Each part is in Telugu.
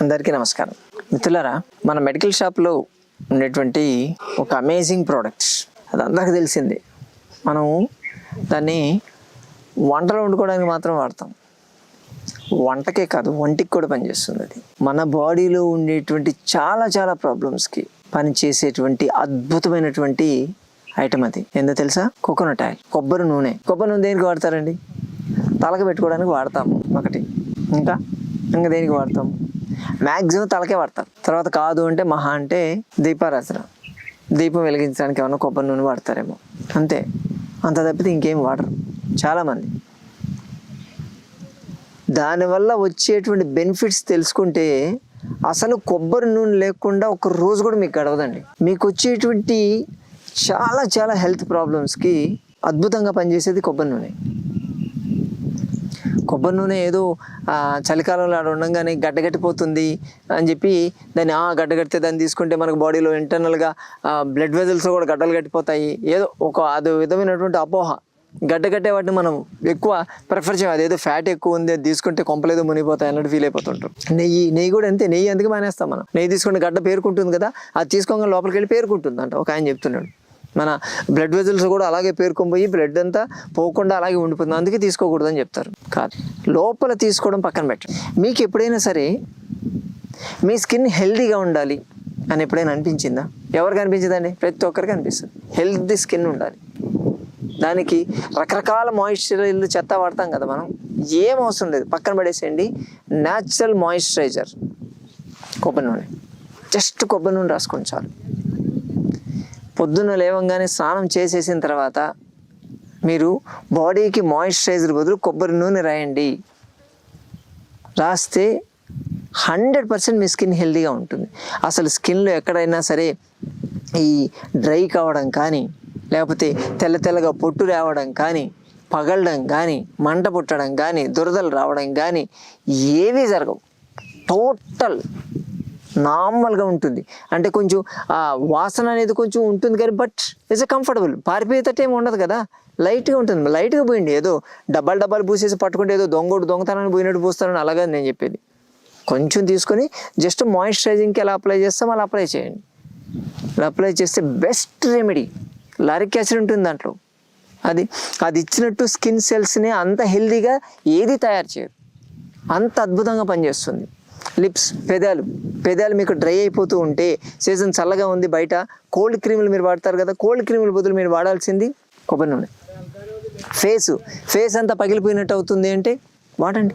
అందరికీ నమస్కారం. మిత్రులారా మన మెడికల్ షాప్లో ఉండేటువంటి ఒక అమేజింగ్ ప్రోడక్ట్స్ అది అందరికీ తెలిసింది. మనం దాన్ని వంటలు వండుకోవడానికి మాత్రం వాడతాం. వంటకే కాదు వంటికి కూడా పనిచేస్తుంది అది. మన బాడీలో ఉండేటువంటి చాలా చాలా ప్రాబ్లమ్స్కి పనిచేసేటువంటి అద్భుతమైనటువంటి ఐటమ్ అది. ఏందో తెలుసా? Coconut oil. కొబ్బరి నూనె. కొబ్బరి నూనె దేనికి వాడతారండి? తలక పెట్టుకోవడానికి వాడతాము ఒకటి. ఇంకా? ఇంకా దేనికి వాడతాము? మ్యాక్సిమం తలకే పడతారు తర్వాత కాదు అంటే మహా అంటే దీపారాసన దీపం వెలిగించడానికి ఏమన్నా కొబ్బరి నూనె వాడతారేమో. అంతే. అంత తప్పితే ఇంకేం వాడరు. చాలామంది. దానివల్ల వచ్చేటువంటి బెనిఫిట్స్ తెలుసుకుంటే అసలు కొబ్బరి నూనె లేకుండా ఒక రోజు కూడా మీకు గడవదండి. మీకు వచ్చేటువంటి చాలా చాలా హెల్త్ ప్రాబ్లమ్స్కి అద్భుతంగా పనిచేసేది కొబ్బరి నూనె. కొబ్బరి నూనె ఏదో చలికాలంలో ఆడ ఉండగానే గడ్డగట్టిపోతుంది అని చెప్పి దాన్ని ఆ గడ్డగడితే దాన్ని తీసుకుంటే మనకు బాడీలో ఇంటర్నల్గా బ్లడ్ వెజల్స్ కూడా గడ్డలు గట్టిపోతాయి. ఏదో ఒక అది విధమైనటువంటి అపోహ. గడ్డగట్టే వాటిని మనం ఎక్కువ ప్రిఫర్ చేయం. అదేదో ఫ్యాట్ ఎక్కువ ఉంది అది తీసుకుంటే కొంపలేదో మునిగిపోతాయి అన్నట్టు ఫీల్ అయిపోతుంటాం. నెయ్యి నెయ్యి కూడా అంతే. నెయ్యి ఎందుకు మానేస్తాం మనం? నెయ్యి తీసుకుంటే గడ్డ పేరుకుంటుంది కదా అది తీసుకోగానే లోపలికి వెళ్ళి పేరుకుంటుంది అంట ఒక ఆయన చెప్తున్నాడు. మన బ్లడ్ వెజల్స్ కూడా అలాగే పేరుకొని పోయి బ్లడ్ అంతా పోకుండా అలాగే ఉండిపోతుంది. అందుకే తీసుకోకూడదు అని చెప్తారు. కాదు. లోపల తీసుకోవడం పక్కన పెట్టండి. మీకు ఎప్పుడైనా సరే మీ స్కిన్ హెల్దీగా ఉండాలి అని ఎప్పుడైనా అనిపించిందా? ఎవరికి అనిపించిందండి? ప్రతి ఒక్కరికి అనిపిస్తుంది. హెల్దీ స్కిన్ ఉండాలి. దానికి రకరకాల మాయిశ్చరైజర్ చెత్త వాడతాం కదా మనం. ఏం అవసరం లేదు. పక్కన పడేసేయండి. న్యాచురల్ మాయిశ్చరైజర్ కొబ్బరి నూనె. జస్ట్ కొబ్బరి నూనె రాసుకోండి చాలు. పొద్దున్న లేవంగానే స్నానం చేసేసిన తర్వాత మీరు బాడీకి మాయిశ్చరైజర్ బదులు కొబ్బరి నూనె రాయండి. రాస్తే హండ్రెడ్ పర్సెంట్ మీ స్కిన్ హెల్తీగా ఉంటుంది. అసలు స్కిన్లో ఎక్కడైనా సరే ఈ డ్రై కావడం కానీ లేకపోతే తెల్ల తెల్లగా పొట్టు రావడం కానీ పగలడం కానీ మంట పుట్టడం కానీ దురదలు రావడం కానీ ఏవీ జరగవు. టోటల్ నార్మల్గా ఉంటుంది. అంటే కొంచెం ఆ వాసన అనేది కొంచెం ఉంటుంది కానీ బట్ ఇట్స్ కంఫర్టబుల్ పారిపోయేటట్టు ఏమి ఉండదు కదా. లైట్గా ఉంటుంది. లైట్గా పోయింది ఏదో డబ్బాలు డబ్బాలు పూసేసి పట్టుకుంటే ఏదో దొంగోడు దొంగతనాన్ని పోయినట్టు పూస్తానని అలాగే నేను చెప్పేది. కొంచెం తీసుకొని జస్ట్ మాయిశ్చరైజింగ్కి ఎలా అప్లై చేస్తాం అలా అప్లై చేయండి. ఇలా అప్లై చేస్తే బెస్ట్ రెమెడీ లారిక్ యాసిడ్ ఉంటుంది దాంట్లో. అది అది ఇచ్చినట్టు స్కిన్ సెల్స్ని అంత హెల్దీగా ఏది తయారు చేయదు అంత అద్భుతంగా పనిచేస్తుంది. లిప్స్ పెదాలు. పెదాలు మీకు డ్రై అయిపోతూ ఉంటే సీజన్ చల్లగా ఉంది బయట కోల్డ్ క్రీములు మీరు వాడతారు కదా కోల్డ్ క్రీముల బదులు మీరు వాడాల్సింది కొబ్బరి నూనె. ఫేస్. ఫేస్ అంతా పగిలిపోయినట్టు అవుతుంది అంటే వాడండి.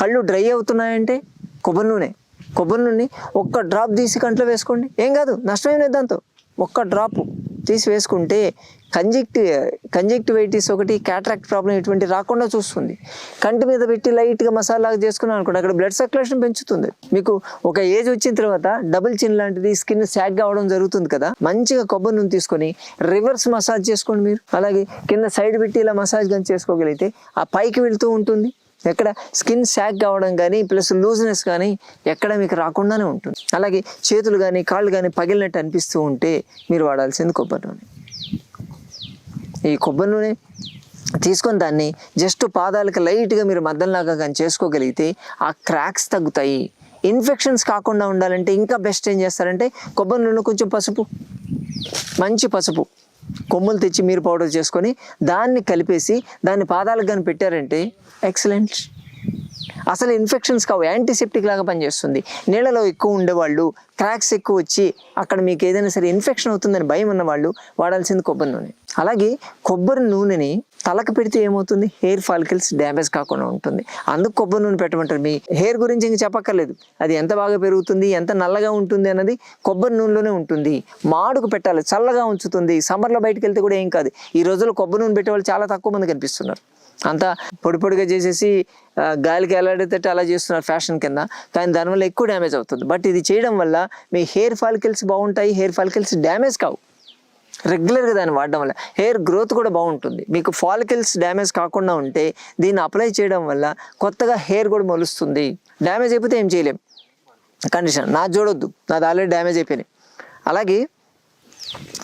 కళ్ళు డ్రై అవుతున్నాయంటే కొబ్బరి నూనె. కొబ్బరి నూనె ఒక్క డ్రాప్ తీసి కంట్లో వేసుకోండి. ఏం కాదు నష్టం లేదు దాంతో. ఒక్క డ్రాపు. తీసి వేసుకుంటే కంజెక్టి కంజెక్టివైటిస్ ఒకటి క్యాట్రాక్ట్ ప్రాబ్లం ఇటువంటి రాకుండా చూస్తుంది. కంటి మీద పెట్టి లైట్గా మసాలా చేసుకున్నాను అనుకోండి అక్కడ బ్లడ్ సర్క్యులేషన్ పెంచుతుంది. మీకు ఒక ఏజ్ వచ్చిన తర్వాత డబుల్ చిన్ లాంటిది స్కిన్ శాగ్ కావడం జరుగుతుంది కదా. మంచిగా కొబ్బరి నూనె తీసుకొని రివర్స్ మసాజ్ చేసుకోండి మీరు. అలాగే కింద సైడ్ పెట్టి ఇలా మసాజ్ కానీ చేసుకోగలిగితే ఆ పైకి వెళ్తూ ఉంటుంది. ఎక్కడ స్కిన్ శాక్ కావడం కానీ ప్లస్ లూజ్నెస్ కానీ ఎక్కడ మీకు రాకుండానే ఉంటుంది. అలాగే చేతులు కానీ కాళ్ళు కానీ పగిలినట్టు అనిపిస్తూ ఉంటే మీరు వాడాల్సింది కొబ్బరి నూనె. ఈ కొబ్బరి నూనె తీసుకొని దాన్ని జస్ట్ పాదాలకు లైట్గా మీరు మద్దంలాగా కానీ చేసుకోగలిగితే ఆ క్రాక్స్ తగ్గుతాయి. ఇన్ఫెక్షన్స్ కాకుండా ఉండాలంటే ఇంకా బెస్ట్ ఏం చేస్తారంటే కొబ్బరి నూనె కొంచెం పసుపు మంచి పసుపు. కొమ్ములు తెచ్చి మీరు పౌడర్ చేసుకొని దాన్ని కలిపేసి దాన్ని పాదాలకు కానీ పెట్టారంటే ఎక్సలెంట్ అసలు ఇన్ఫెక్షన్స్ కావు యాంటీసెప్టిక్ లాగా పనిచేస్తుంది. నీళ్ళలో ఎక్కువ ఉండేవాళ్ళు క్రాక్స్ ఎక్కువ వచ్చి అక్కడ మీకు ఏదైనా సరే ఇన్ఫెక్షన్ అవుతుందని భయం ఉన్నవాళ్ళు వాడాల్సింది కొబ్బరి నూనె. అలాగే కొబ్బరి నూనెని తలకు పెడితే ఏమవుతుంది? హెయిర్ ఫాలికల్స్ డ్యామేజ్ కాకుండా ఉంటుంది. అందుకు కొబ్బరి నూనె పెట్టమంటారు. మీ హెయిర్ గురించి ఇంక చెప్పక్కర్లేదు. అది ఎంత బాగా పెరుగుతుంది ఎంత నల్లగా ఉంటుంది అన్నది కొబ్బరి నూనెలోనే ఉంటుంది. మాడుకు పెట్టాలి చల్లగా ఉంచుతుంది. సమ్మర్లో బయటకు వెళ్తే కూడా ఏం కాదు. ఈ రోజుల్లో కొబ్బరి నూనె పెట్టే వాళ్ళు చాలా తక్కువ మంది కనిపిస్తున్నారు. అంతా పొడి పొడిగా చేసేసి గాలికి ఎలాడేటట్టు అలా చేస్తున్నారు ఫ్యాషన్ కింద. కానీ దానివల్ల ఎక్కువ డ్యామేజ్ అవుతుంది. బట్ ఇది చేయడం వల్ల మీ హెయిర్ ఫాలికల్స్ బాగుంటాయి హెయిర్ ఫాలికల్స్ డ్యామేజ్ కావు. రెగ్యులర్గా దాన్ని వాడడం వల్ల హెయిర్ గ్రోత్ కూడా బాగుంటుంది. మీకు ఫాలికల్స్ డ్యామేజ్ కాకుండా ఉంటే దీన్ని అప్లై చేయడం వల్ల కొత్తగా హెయిర్ కూడా మొలుస్తుంది. డ్యామేజ్ అయిపోతే ఏం చేయలేం. కండిషన్ నా చూడొద్దు నాది ఆల్రెడీ డ్యామేజ్ అయిపోయినాయి. అలాగే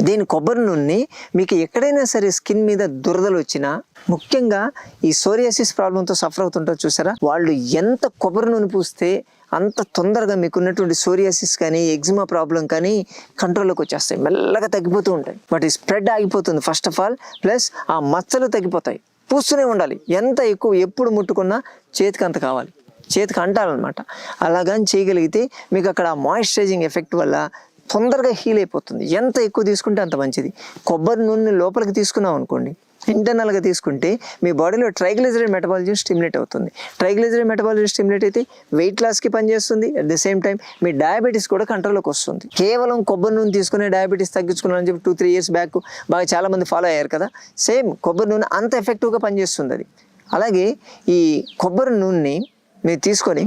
దీని కొబ్బరి నూనె మీకు ఎక్కడైనా సరే స్కిన్ మీద దురదలు వచ్చినా ముఖ్యంగా ఈ సోరియాసిస్ ప్రాబ్లంతో సఫర్ అవుతుంటారు చూసారా? వాళ్ళు ఎంత కొబ్బరి నూనె పూస్తే అంత తొందరగా మీకు ఉన్నటువంటి సోరియాసిస్ కానీ ఎగ్జిమా ప్రాబ్లం కానీ కంట్రోల్లోకి వచ్చేస్తాయి. మెల్లగా తగ్గిపోతూ ఉంటాయి. వాటి స్ప్రెడ్ ఆగిపోతుంది ఫస్ట్ ఆఫ్ ఆల్ ప్లస్ ఆ మచ్చలు తగ్గిపోతాయి. పూస్తూనే ఉండాలి. ఎంత ఎక్కువ ఎప్పుడు ముట్టుకున్నా చేతికి అంత కావాలి. చేతికి అంటాలన్నమాట అలాగని చేయగలిగితే మీకు అక్కడ మాయిశ్చరైజింగ్ ఎఫెక్ట్ వల్ల తొందరగా హీల్ అయిపోతుంది. ఎంత ఎక్కువ తీసుకుంటే అంత మంచిది. కొబ్బరి నూనె లోపలికి తీసుకున్నాం అనుకోండి ఇంటర్నల్గా తీసుకుంటే మీ బాడీలో ట్రైగ్లిజరైడ్ మెటబాలిజం స్టిమ్యులేట్ అవుతుంది. ట్రైగ్లిజరైడ్ మెటబాలిజం స్టిమ్యులేట్ అయితే వెయిట్ లాస్కి పనిచేస్తుంది. అట్ ద సేమ్ టైం మీ డయాబెటీస్ కూడా కంట్రోల్లోకి వస్తుంది. కేవలం కొబ్బరి నూనె తీసుకునే డయాబెటీస్ తగ్గించుకున్నాను చెప్పి టూ త్రీ ఇయర్స్ బ్యాక్ బాగా చాలామంది ఫాలో అయ్యారు కదా. సేమ్ కొబ్బరి నూనె అంత ఎఫెక్టివ్గా పనిచేస్తుంది అది. అలాగే ఈ కొబ్బరి నూనెని మీరు తీసుకొని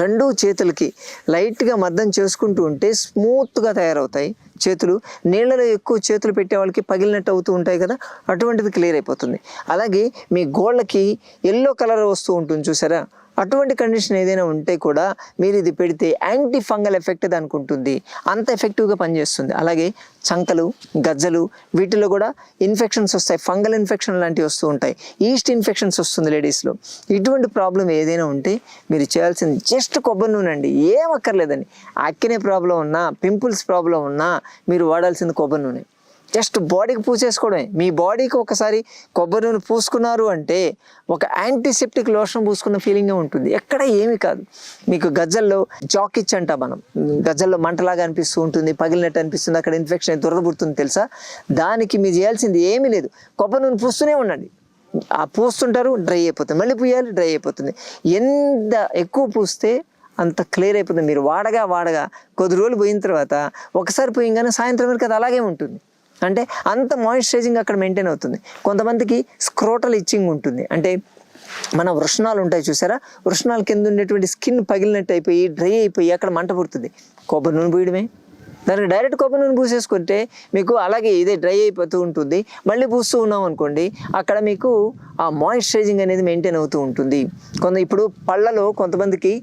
రెండు చేతులకి లైట్గా మద్దం చేసుకుంటూ ఉంటే స్మూత్గా తయారవుతాయి. చేతులు నీళ్ళలో ఎక్కువ చేతులు పెట్టే వాళ్ళకి పగిలినట్టు అవుతూ ఉంటాయి కదా అటువంటిది క్లియర్ అయిపోతుంది. అలాగే మీ గోళ్ళకి ఎల్లో కలర్ వస్తూ ఉంటుంది చూసారా? అటువంటి కండిషన్ ఏదైనా ఉంటే కూడా మీరు ఇది పెడితే యాంటీ ఫంగల్ ఎఫెక్ట్ దానికి ఉంటుంది అంత ఎఫెక్టివ్గా పనిచేస్తుంది. అలాగే చంకలు గజ్జలు వీటిలో కూడా ఇన్ఫెక్షన్స్ వస్తాయి. ఫంగల్ ఇన్ఫెక్షన్ లాంటివి వస్తూ ఉంటాయి. ఈస్ట్ ఇన్ఫెక్షన్స్ వస్తుంది లేడీస్లో ఇటువంటి ప్రాబ్లం ఏదైనా ఉంటే మీరు చేయాల్సింది జస్ట్ కొబ్బరి నూనె అండి. ఏం అక్కర్లేదండి. అక్కినే ప్రాబ్లం ఉన్నా పింపుల్స్ ప్రాబ్లం ఉన్నా మీరు వాడాల్సింది కొబ్బరి నూనె. జస్ట్ బాడీకి పూసేసుకోవడమే మీ బాడీకి ఒకసారి కొబ్బరి నూనె పూసుకున్నారు అంటే ఒక యాంటీసెప్టిక్ లోషన్ పూసుకున్న ఫీలింగే ఉంటుంది. ఎక్కడ ఏమీ కాదు. మీకు గజ్జల్లో జాకిచ్ అంట మనం. గజ్జల్లో మంటలాగా అనిపిస్తూ ఉంటుంది పగిలినట్టు అనిపిస్తుంది అక్కడ ఇన్ఫెక్షన్ దురదపుడుతుంది తెలుసా? దానికి మీరు చేయాల్సింది ఏమీ లేదు. కొబ్బరి నూనె పూస్తూనే ఉండండి. ఆ పూస్తుంటారు డ్రై అయిపోతుంది. మళ్ళీ పూయాలి డ్రై అయిపోతుంది. ఎంత ఎక్కువ పూస్తే అంత క్లియర్ అయిపోతుంది. మీరు వాడగా వాడగా కొద్ది రోజులు పోయిన తర్వాత ఒకసారి పోయింగానే సాయంత్రం వరకు అది అలాగే ఉంటుంది. అంటే అంత మాయిశ్చరైజింగ్ అక్కడ మెయింటైన్ అవుతుంది. కొంతమందికి స్క్రోటల్ ఇచ్చింగ్ ఉంటుంది. అంటే మన వృషణాలు ఉంటాయి చూసారా? వృషణాల కింద ఉండేటువంటి స్కిన్ పగిలినట్టు అయిపోయి డ్రై అయిపోయి అక్కడ మంట పుడుతుంది. కొబ్బరి నూనె పూయడమే. దానికి డైరెక్ట్ కొబ్బరి నూనె పూసేసుకుంటే మీకు అలాగే ఇదే డ్రై అయిపోతూ ఉంటుంది. మళ్ళీ పూస్తూ ఉన్నాం అనుకోండి అక్కడ మీకు ఆ మాయిశ్చరైజింగ్ అనేది మెయింటైన్ అవుతూ ఉంటుంది. కొంత ఇప్పుడు పళ్ళలో కొంతమందికి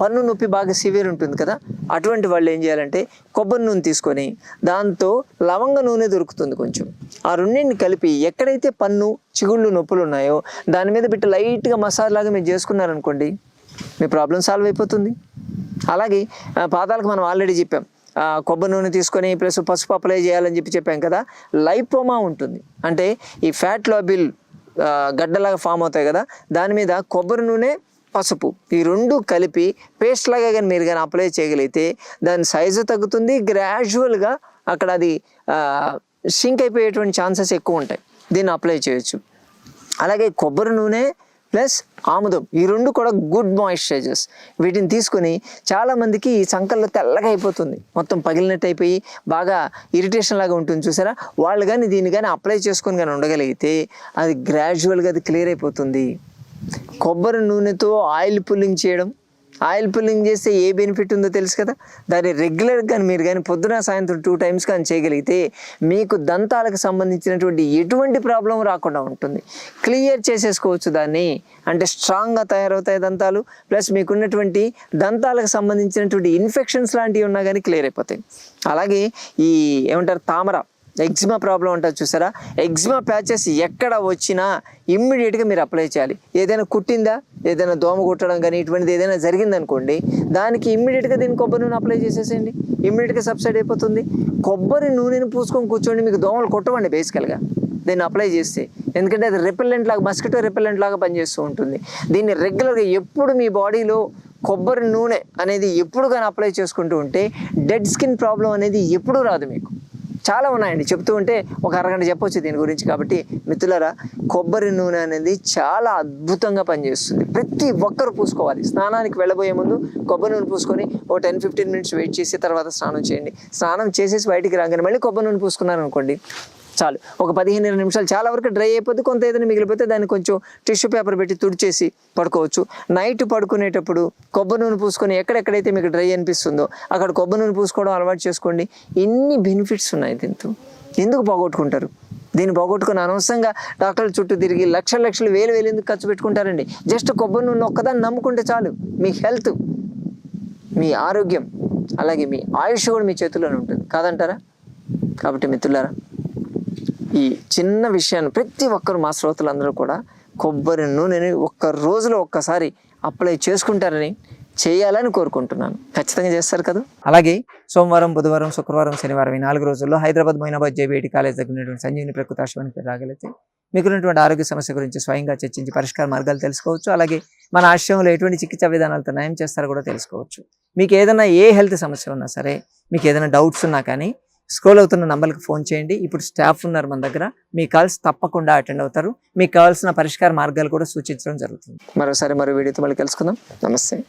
పన్ను నొప్పి బాగా సివియర్ ఉంటుంది కదా? అటువంటి వాళ్ళు ఏం చేయాలంటే కొబ్బరి నూనె తీసుకొని దాంతో లవంగ నూనె దొరుకుతుంది కొంచెం. ఆ రెండింటిని కలిపి ఎక్కడైతే పన్ను చిగుళ్ళు నొప్పులు ఉన్నాయో దాని మీద బిట్ట లైట్గా మసాజ్ లాగా మీరు చేసుకున్నారనుకోండి మీ ప్రాబ్లం సాల్వ్ అయిపోతుంది. అలాగే పాదాలకు మనం ఆల్రెడీ చెప్పాం. ఆ, కొబ్బరి నూనె తీసుకొని ప్లస్ పసుపు అప్లై చేయాలని చెప్పి చెప్పాం కదా లైపోమా ఉంటుంది. అంటే ఈ ఫ్యాట్ లాబిల్ గడ్డలాగా ఫామ్ అవుతాయి కదా దాని మీద కొబ్బరి నూనె పసుపు. ఈ రెండు కలిపి పేస్ట్ లాగా కానీ మీరు కానీ అప్లై చేయగలిగితే దాని సైజు తగ్గుతుంది. గ్రాడ్యువల్గా అక్కడ అది షింక్ అయిపోయేటువంటి ఛాన్సెస్ ఎక్కువ ఉంటాయి. దీన్ని అప్లై చేయొచ్చు. అలాగే కొబ్బరి నూనె ప్లస్ ఆముదం. ఈ రెండు కూడా గుడ్ మాయిశ్చరైజర్స్ వీటిని తీసుకొని చాలామందికి ఈ సంకల్లో తెల్లగా అయిపోతుంది. మొత్తం పగిలినట్టు అయిపోయి బాగా ఇరిటేషన్ లాగా ఉంటుంది చూసారా? వాళ్ళు కానీ దీన్ని కానీ అప్లై చేసుకొని కానీ ఉండగలిగితే అది గ్రాడ్యువల్గా అది క్లియర్ అయిపోతుంది. కొబ్బరి నూనెతో ఆయిల్ పుల్లింగ్ చేయడం. ఆయిల్ పుల్లింగ్ చేస్తే ఏ బెనిఫిట్ ఉందో తెలుసు కదా? దాన్ని రెగ్యులర్గా కానీ మీరు కానీ పొద్దున సాయంత్రం టూ టైమ్స్ కానీ చేయగలిగితే మీకు దంతాలకు సంబంధించినటువంటి ఎటువంటి ప్రాబ్లం రాకుండా ఉంటుంది. క్లియర్ చేసేసుకోవచ్చు దాన్ని. అంటే స్ట్రాంగ్గా తయారవుతాయి దంతాలు. ప్లస్ మీకున్నటువంటి దంతాలకు సంబంధించినటువంటి ఇన్ఫెక్షన్స్ లాంటివి ఉన్నా కానీ క్లియర్ అయిపోతాయి. అలాగే ఈ ఏమంటారు తామర. ఎగ్జిమా ప్రాబ్లం ఉంటుంది చూసారా? ఎగ్జిమా ప్యాచెస్ ఎక్కడ వచ్చినా ఇమ్మీడియట్గా మీరు అప్లై చేయాలి. ఏదైనా కుట్టిందా? ఏదైనా దోమ కుట్టడం కానీ ఇటువంటిది ఏదైనా జరిగిందనుకోండి దానికి ఇమ్మీడియట్గా దీన్ని కొబ్బరి నూనె అప్లై చేసేసేయండి. ఇమ్మీడియట్గా సబ్సైడ్ అయిపోతుంది. కొబ్బరి నూనెని పూసుకొని కూర్చోండి మీకు దోమలు కొట్టవండి బేసికల్గా. దీన్ని అప్లై చేస్తే. ఎందుకంటే అది రిపెల్లెంట్ లాగా మస్కిటో రిపెల్లెంట్ లాగా పనిచేస్తూ ఉంటుంది. దీన్ని రెగ్యులర్గా ఎప్పుడు మీ బాడీలో కొబ్బరి నూనె అనేది ఎప్పుడు కానీ అప్లై చేసుకుంటూ ఉంటే డెడ్ స్కిన్ ప్రాబ్లం అనేది ఎప్పుడూ రాదు మీకు. చాలా ఉన్నాయండి. చెప్తూ ఉంటే ఒక అరగంట చెప్పొచ్చు దీని గురించి కాబట్టి. మిత్రులరా కొబ్బరి నూనె అనేది చాలా అద్భుతంగా పనిచేస్తుంది. ప్రతి ఒక్కరు పూసుకోవాలి. స్నానానికి వెళ్ళబోయే ముందు కొబ్బరి నూనె పూసుకొని ఓ టెన్ ఫిఫ్టీన్ మినిట్స్ వెయిట్ చేసి తర్వాత స్నానం చేయండి. స్నానం చేసేసి బయటికి రాగానే మళ్ళీ కొబ్బరి నూనె పూసుకున్నారు అనుకోండి చాలు. ఒక పదిహేను ఇరవై నిమిషాలు చాలా వరకు డ్రై అయిపోతే కొంత ఏదైనా మిగిలిపోతే దాన్ని కొంచెం టిష్యూ పేపర్ పెట్టి తుడిచేసి పడుకోవచ్చు. నైట్ పడుకునేటప్పుడు కొబ్బరి నూనె పూసుకొని ఎక్కడెక్కడైతే మీకు డ్రై అనిపిస్తుందో అక్కడ కొబ్బరి నూనె పూసుకోవడం అలవాటు చేసుకోండి. ఎన్ని బెనిఫిట్స్ ఉన్నాయి దీంతో? ఎందుకు పోగొట్టుకుంటారు? దీన్ని పోగొట్టుకుని అనవసరంగా డాక్టర్ల చుట్టూ తిరిగి లక్షల లక్షలు వేలు వేలు ఎందుకు ఖర్చు పెట్టుకుంటారండి? జస్ట్ కొబ్బరి నూనె ఒక్కదాన్ని నమ్ముకుంటే చాలు. మీ హెల్త్ మీ ఆరోగ్యం అలాగే మీ ఆయుష్ కూడా మీ చేతుల్లోనే ఉంటుంది. కాదంటారా? కాబట్టి మిత్రులారా ఈ చిన్న విషయాన్ని ప్రతి ఒక్కరు మా శ్రోతలందరూ కూడా కొబ్బరి నూనెని ఒక్క రోజులో ఒక్కసారి అప్లై చేసుకుంటారని చేయాలని కోరుకుంటున్నాను. ఖచ్చితంగా చేస్తారు కదా? అలాగే సోమవారం బుధవారం శుక్రవారం శనివారం ఈ నాలుగు రోజుల్లో హైదరాబాద్ మొయినాబాద్ జేబీఐటి కాలేజ్ దగ్గర ఉన్నటువంటి సంజీవిని ప్రకృతి ఆశ్రమానికి రాగలిగితే మీకున్నటువంటి ఆరోగ్య సమస్య గురించి స్వయంగా చర్చించి పరిష్కార మార్గాలు తెలుసుకోవచ్చు. అలాగే మన ఆశ్రమంలో ఎటువంటి చికిత్సా విధానాలతో నయం చేస్తారో కూడా తెలుసుకోవచ్చు. మీకు ఏదైనా ఏ హెల్త్ సమస్య ఉన్నా సరే మీకు ఏదైనా డౌట్స్ ఉన్నా కానీ స్క్రోల్ అవుతున్న నంబర్కి ఫోన్ చేయండి. ఇప్పుడు స్టాఫ్ ఉన్నారు మన దగ్గర. మీ కాల్స్ తప్పకుండా అటెండ్ అవుతారు. మీకు కావాల్సిన పరిష్కార మార్గాలు కూడా సూచించడం జరుగుతుంది. మరోసారి మరో వీడియోతో మళ్ళీ కలుసుకుందాం. నమస్తే.